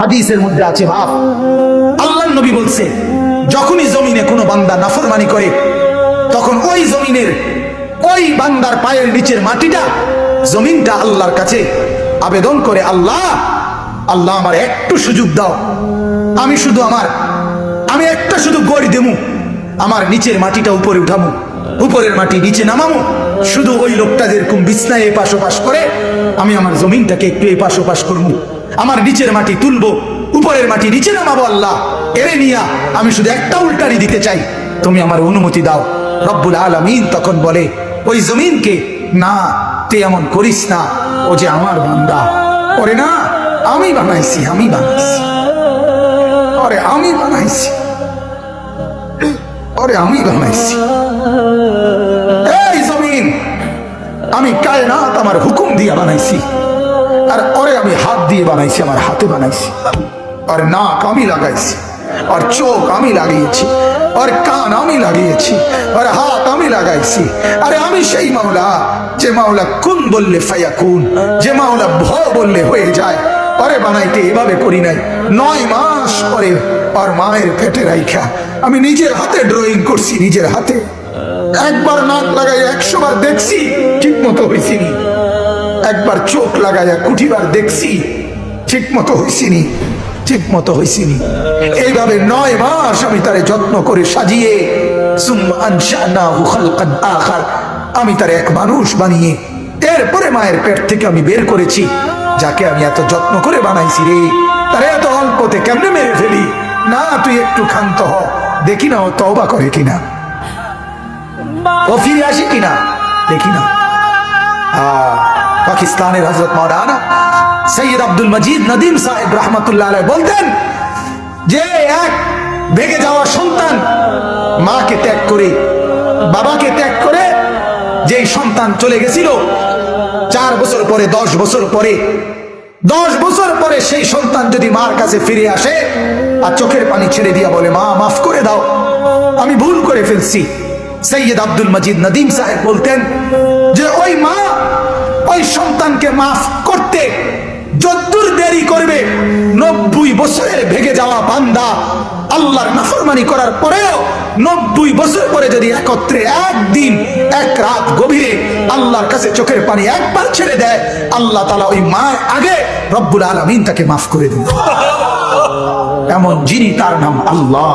হাদিসের মধ্যে আছে বাপ আল্লাহ নবী বলছে, যখনই জমিনে কোনো বান্দা নাফরমানি করে, তখন ওই জমিনের ওই বান্দার পায়ের নিচের মাটিটা, জমিনটা আল্লাহর কাছে আবেদন করে, আল্লাহ আল্লাহ আমার একটু সুযোগ দাও। আমি শুধু আমার, আমি একটা শুধু গড়ি দেবো। আমার নিচের মাটিটা উপরে উঠামু উপরের মাটি নিচে নামামু শুধু ওই লোকটা যেরকম বিছনায় এপাশ ওপাশ করে, আমি আমার জমিনটাকে একটু এপাশ ওপাশ করব। আমার নিচের মাটি তুলবো, উপরের মাটি নিচে নামাবো আল্লাহ। এরে নিয়া আমি শুধু একটা উল্টারি দিতে চাই। তুমি আমার অনুমতি দাও। রব্বুল আলমিন তখন বলে, ওই জমিনকে না, তুই এমন করিস না। ও যে আমার বান্দা। ওরে না, আমি বানাইছি আমি বানাইছি। ওরে আমি বানাইছি। ওরে আমি বানাইছি। এই জমিন, আমি কায়নাত আমার হুকুম দিয়ে বানাইছি। আর আমি হাত দিয়ে বানাইছি, আমার হাতে বানাইছি। আর নাক আমি লাগাইছি, আর চোখ আমি লাগিয়েছি, আর কান আমি লাগিয়েছি, আর হাত আমি লাগাইছি। আরে আমি সেই মাওলা, যে মাওলা কোন বললে ফায়া কোন যে মাওলা ভ বললে হয়ে যায়। পরে বানাইতে এভাবে করি নাই, নয় মাস পরে আর মায়ের পেটে রাইখা। আমি নিজের হাতে ড্রয়িং করছি, নিজের হাতে। একবার নাক লাগাই একশো বার দেখছি ঠিক মতো হয়েছিনি একবার চোখ লাগাইয়া কুঠিবার দেখছি ঠিক মতো হয়েছিনি ঠিক মতো হয়েছিনি এইভাবে নয় মাস আমি তারে যত্ন করে সাজিয়ে আমি তার এক মানুষ বানিয়ে এরপরে মায়ের পেট থেকে আমি বের করেছি যাকে আমি এত যত্ন করে বানাইছি রে তারে এত অল্পতে কেমনে মেরে ফেলি? না তুই একটু ক্ষান্ত হ দেখি না ও তওবা করে কিনা। ও ফিরে আসে কিনা? দেখি না। আহ, পাকিস্তানের হজরত মৌলানা সৈয়দ আব্দুল মজিদ নদীম সাহেব রহমতুল্লাহ বলতেন যে এক ভেগে যাওয়া সন্তান মাকে ত্যাগ করে, বাবাকে ত্যাগ করে যেই সন্তান চলে গেছিল, চার বছর পরে, দশ বছর পরে, দশ বছর পরে সেই সন্তান যদি মার কাছে ফিরে আসে আর চোখের পানি ছেড়ে দিয়া বলে, মা, মাফ করে দাও, আমি ভুল করে ফেলছি। সৈয়দ আব্দুল মজিদ নদীম সাহেব বলতেন যে, ওই মা সন্তানকে মাফ করতে যদ্দূর দেরি করবে, নব্বই বছরের ভেগে যাওয়া বান্দা আল্লাহর নাফরমানি করার পরেও নব্বই বছর পরে যদি একত্রে একদিন, এক রাত গভীরে আল্লাহর কাছে চোখের পানি একবার ছেড়ে দেয়, আল্লাহ তালা ওই মায়ের আগে রব্বুল আলমিন তাকে মাফ করে দিন এমন যিনি তার নাম আল্লাহ।